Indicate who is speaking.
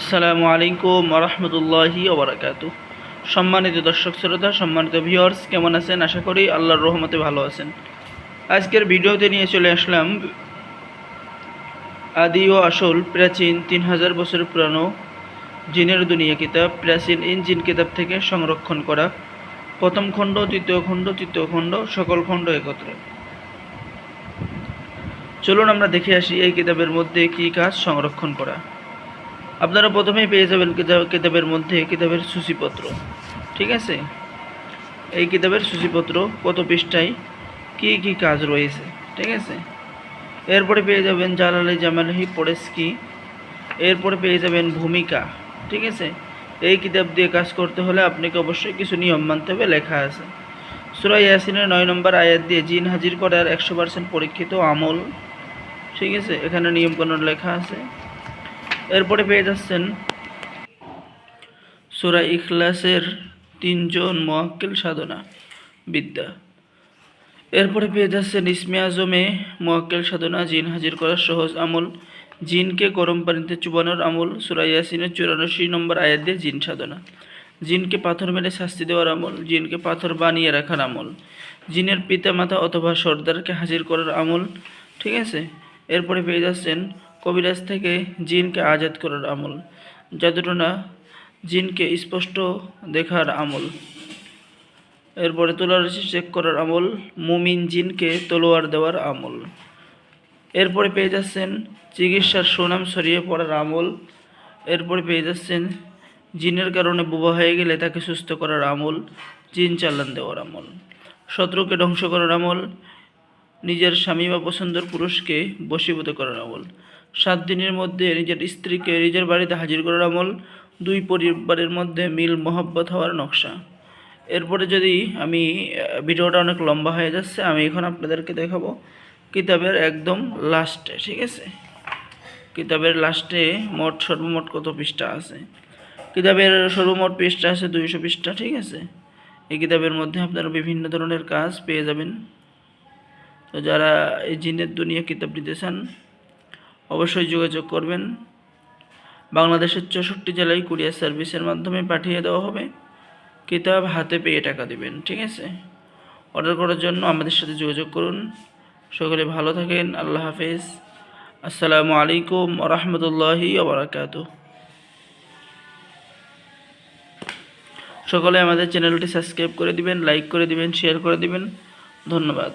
Speaker 1: আসসালামু আলাইকুম রহমতুল্লাহি ওবরাকাতু। সম্মানিত দর্শক শ্রোতা, সম্মানিত ভিউয়ার্স কেমন আছেন? আশা করি আল্লাহর রহমতে ভালো আছেন। আজকের ভিডিওতে নিয়ে চলে আসলাম আদি ও আসল প্রাচীন তিন হাজার বছর পুরানো জিনের দুনিয়া কিতাব, প্রাচীন ইঞ্জিন কিতাব থেকে সংরক্ষণ করা। প্রথম খণ্ড তৃতীয় খণ্ড তৃতীয় খণ্ড, সকল খণ্ড একত্রে। চলুন আমরা দেখে আসি এই কিতাবের মধ্যে কী কাজ সংরক্ষণ করা। আপনারা প্রথমেই পেয়ে যাবেন কিতাব- কিতাবের মধ্যে কিতাবের সূচিপত্র। ঠিক আছে? এই কিতাবের সূচিপত্র কত পৃষ্ঠায় কী কী কাজ রয়েছে? ঠিক আছে? এরপরে পেয়ে যাবেন জালালি জামালহি পড়েস কি এরপরে পেয়ে যাবেন ভূমিকা। ঠিক আছে? এই কিতাব দিয়ে কাজ করতে হলে আপনাকে অবশ্যই কিছু নিয়ম মানতে হবে, লেখা আছে। সুরা ইয়াসিনের নয় নম্বর আয়াত দিয়ে জিন হাজির করার একশো পার্সেন্ট পরীক্ষিত আমল। ঠিক আছে? এখানে নিয়মকানুন লেখা আছে। এরপরে পেয়ে যাচ্ছেন সুরা ইখলাসের তিনজন মোয়াক্কেল সাধনা বিদ্যা। এরপরে পেয়ে যাচ্ছেন ইসমে আজমে মোয়াক্কেল সাধনা, জিন হাজির করার সহজ আমল, জিনকে গরম পানিতে চুবানোর আমল, সুরা ইয়াসিনের চুরানব্বই নম্বর আয়াত দিয়ে জিন সাধনা। জিনকে পাথর মেরে শাস্তি দেওয়ার আমল, জিনকে পাথর বানিয়ে রাখার আমল, জিনের পিতা মাতা অথবা সর্দারকে হাজির করার আমল, ঠিক আছে? এরপরে পেয়ে যাচ্ছেন কবিরাজ থেকে জিনকে আজাদ করার আমল জাদুটনা জিনকে স্পষ্ট দেখার আমল। এরপরে তোলারশি চেক করার আমল, মুমিন জিনকে তলোয়ার দেওয়ার আমল। এরপরে পেয়ে যাচ্ছেন চিকিৎসার সুনাম ছড়িয়ে পড়ার আমল। এরপরে পেয়ে যাচ্ছেন জিনের কারণে বোবা হয়ে গেলে তাকে সুস্থ করার আমল, জিন চালান দেওয়ার আমল। শত্রুকে ধ্বংস করার আমল নিজের স্বামী বা পছন্দের পুরুষকে বশীভূত করার আমল। সাত দিনের মধ্যে নিজের স্ত্রীকে নিজের বাড়িতে হাজির করার আমল। দুই পরিবারের মধ্যে মিল, মহব্বত হওয়ার নকশা। এরপরে যদি আমি ভিডিওটা অনেক লম্বা হয়ে যাচ্ছে, আমি এখন আপনাদেরকে দেখাবো কিতাবের একদম লাস্টে, ঠিক আছে? কিতাবের লাস্টে মোট সর্বমোট কত পৃষ্ঠা আছে? কিতাবের সর্বমোট পৃষ্ঠা আছে দুইশো পৃষ্ঠা, ঠিক আছে? এই কিতাবের মধ্যে আপনারা বিভিন্ন ধরনের কাজ পেয়ে যাবেন। তো যারা এই জিনের দুনিয়া কিতাব নিতে চান অবশ্যই যোগাযোগ করবেন। বাংলাদেশের চৌষট্টি জেলায় কুরিয়ার সার্ভিসের মাধ্যমে পাঠিয়ে দেওয়া হবে। কিতাব হাতে পেয়ে টাকা দিবেন, ঠিক আছে? অর্ডার করার জন্য আমাদের সাথে যোগাযোগ করুন। সকলে ভালো থাকেন, আল্লাহ হাফেজ। আসসালামু আলাইকুম রহমতুল্লাহি ওবরাকাত সকলে আমাদের চ্যানেলটি সাবস্ক্রাইব করে দিবেন, লাইক করে দিবেন, শেয়ার করে দিবেন। ধন্যবাদ।